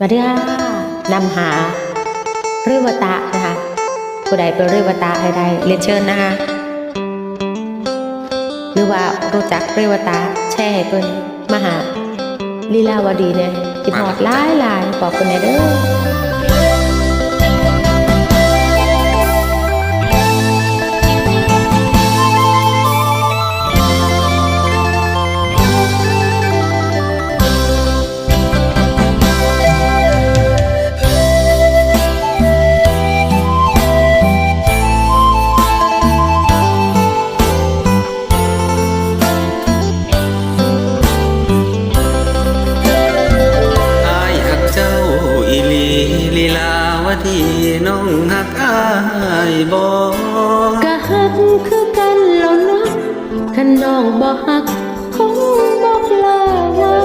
มาเด้อนำหาเรวตะนะคะผู้ใดเป็นเรวตะใดๆเรียนเชิญนะคะหรือว่ารู้จักเรวตะแช่เป็นมหาลีลาวดีเนี่ยคิดหอดหลายหลายบอกคนแหนเด้อาวดีน้องหักอายบ่ก็ฮักคือกันแล้วเนาะคันน้องบ่ฮักคงบ่กล้าเว้า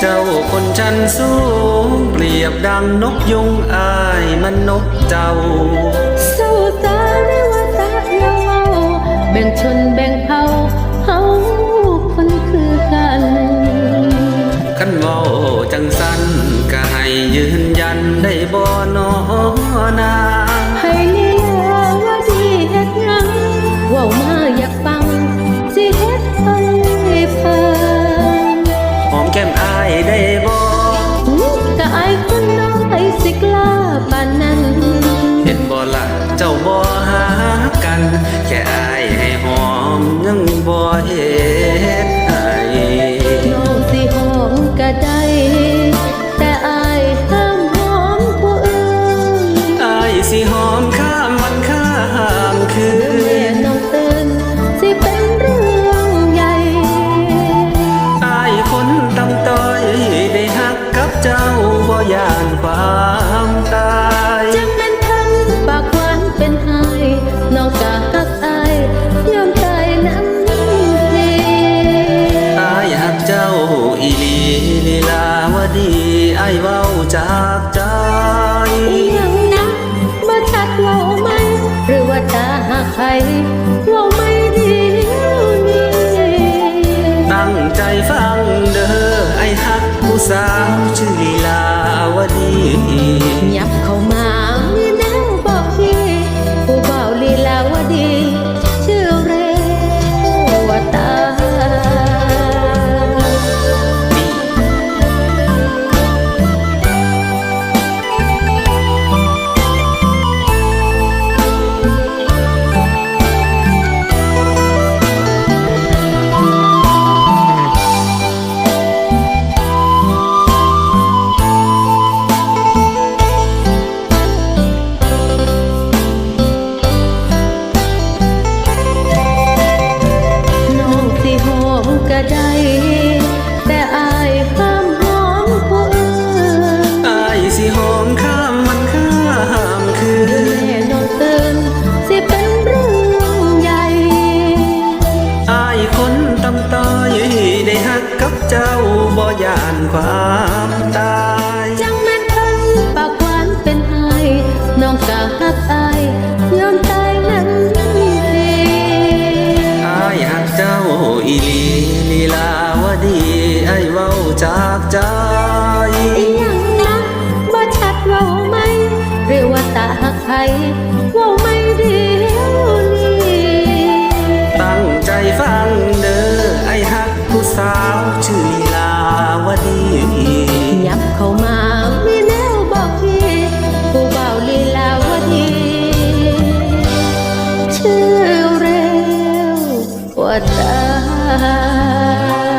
เจ้าคนชั้นสูงเปรียบดังนกยุงอายมันนกเจ้าเศร้าตาเรวตะเราแบ่งชนแบ่งเผ่าเฮา ค่อายให้หอมยังบ่เห็น ลีลีลาวดีอายเว้าจากใจอีหยังนะบ่ชัดเว้าไหมหรือว่าตาหักใครเว้าไม่ดีนี้ตั้งใจฟังเด้อไอ้หักผู้สาวชื่อลีลาวดียับ เจ้าบ่ยานความตาย จังแม่นทันปากหวานเป็นไห้น้องกะฮักอายยอมตายนั้นทีอายหักเจ้าอีหลีลีลาวดีไอ้ายเว้าจากใจอีหยังนะบ่ชัดเว้าไหมหรือว่าตาหักใครเว้าไม่ ตา